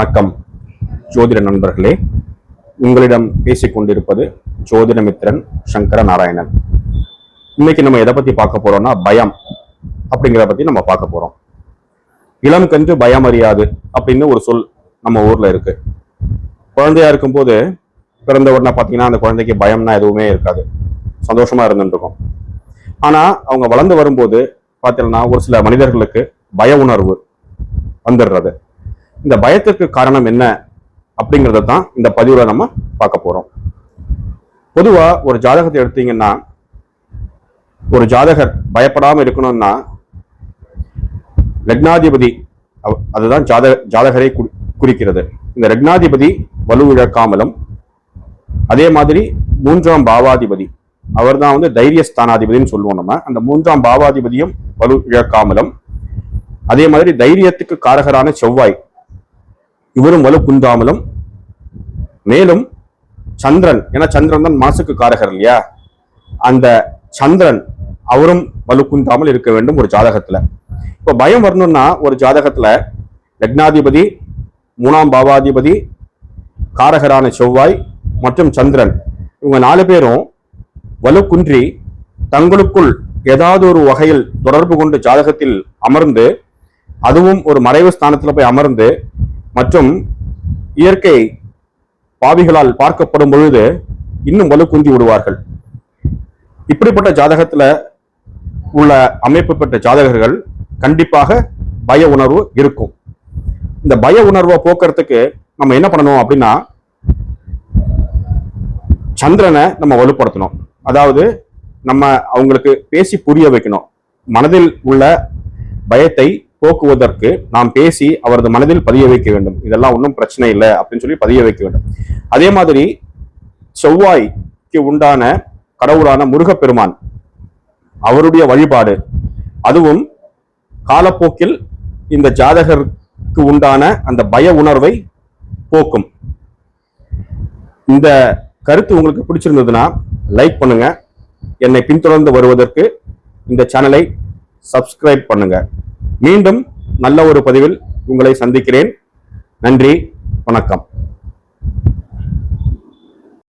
வணக்கம் ஜோதிட நண்பர்களே. உங்களிடம் பேசிக்கொண்டிருப்பது ஜோதிடமித்திரன் சங்கர நாராயணன் இன்னைக்கு நம்ம எதை பத்தி பார்க்க போறோம்னா பயம் அப்படிங்கிறத பத்தி நம்ம பார்க்க போறோம். இளம் கன்று பயம் அறியாது அப்படின்னு ஒரு சொல் நம்ம ஊர்ல இருக்கு. குழந்தையா இருக்கும்போது பிறந்த உடனே பார்த்தீங்கன்னா அந்த குழந்தைக்கு பயம்னா எதுவுமே இருக்காது. சந்தோஷமா இருந்துருக்கும் ஆனா அவங்க வளர்ந்து வரும்போது பார்த்தீங்கன்னா ஒரு சில மனிதர்களுக்கு பய உணர்வு வந்துடுறது. இந்த பயத்திற்கு காரணம் என்ன அப்படிங்கிறத தான் இந்த பதிவில் நம்ம பார்க்க போகிறோம் பொதுவாக ஒரு ஜாதகத்தை எடுத்தீங்கன்னா ஒரு ஜாதகர் பயப்படாமல் இருக்கணும்னா லக்னாதிபதி அதுதான் ஜாதக ஜாதகரை குறி- குறிக்கிறது. இந்த லக்னாதிபதி வலுவிழக்காமலும் அதே மாதிரி மூன்றாம் பாவாதிபதி அவர் தான் வந்து தைரிய ஸ்தானாதிபதினு சொல்லுவோம் நம்ம. அந்த மூன்றாம் பாவாதிபதியும் வலு இழக்காமலும் அதே மாதிரி தைரியத்துக்கு காரகரான செவ்வாய் இவரும் வலு குந்தாமலும் மேலும் சந்திரன் ஏன்னா சந்திரன் தான் மனசுக்கு காரகர் இல்லையா? அந்த சந்திரன் அவரும் வலு குந்தாமல் இருக்க வேண்டும் ஒரு ஜாதகத்துல. இப்போ பயம் வரணும்னா ஒரு ஜாதகத்துல லக்னாதிபதி மூணாம் பாவாதிபதி காரகரான செவ்வாய் மற்றும் சந்திரன். இவங்க நாலு பேரும் வலுக்குன்றி தங்களுக்குள் ஏதாவது ஒரு வகையில் தொடர்பு கொண்டு ஜாதகத்தில் அமர்ந்து அதுவும் ஒரு மறைவு ஸ்தானத்தில் போய் அமர்ந்து மற்றும் இயற்கை பாவிகளால் பார்க்கப்படும் பொழுது இன்னும் வலுக்குந்தி விடுவார்கள். இப்படிப்பட்ட ஜாதகத்துல உள்ள அமைப்பு பெற்ற ஜாதகர்கள் கண்டிப்பாக பய உணர்வு இருக்கும். இந்த பய உணர்வை போக்குறதுக்கு நம்ம என்ன பண்ணணும் அப்படின்னா சந்திரனை நம்ம வலுப்படுத்தணும். அதாவது நம்ம அவங்களுக்கு பேசி புரிய வைக்கணும். மனதில் உள்ள பயத்தை போக்குவதற்கு நாம் பேசி அவரது மனதில் பதிய வைக்க வேண்டும். இதெல்லாம் ஒன்றும் பிரச்சனை இல்லை அப்படின்னு சொல்லி பதிய வைக்க வேண்டும். அதே மாதிரி செவ்வாய்க்கு உண்டான கடவுளான முருகப்பெருமான் அவருடைய வழிபாடு அதுவும் காலப்போக்கில் இந்த ஜாதகருக்கு உண்டான அந்த பய உணர்வை போக்கும். இந்த கருத்து உங்களுக்கு பிடிச்சிருந்ததுன்னா லைக் பண்ணுங்க. என்னை பின்தொடர்ந்து வருவதற்கு இந்த சேனலை சப்ஸ்கிரைப் பண்ணுங்கள் மீண்டும் நல்ல ஒரு பதிவில் உங்களை சந்திக்கிறேன். நன்றி வணக்கம்.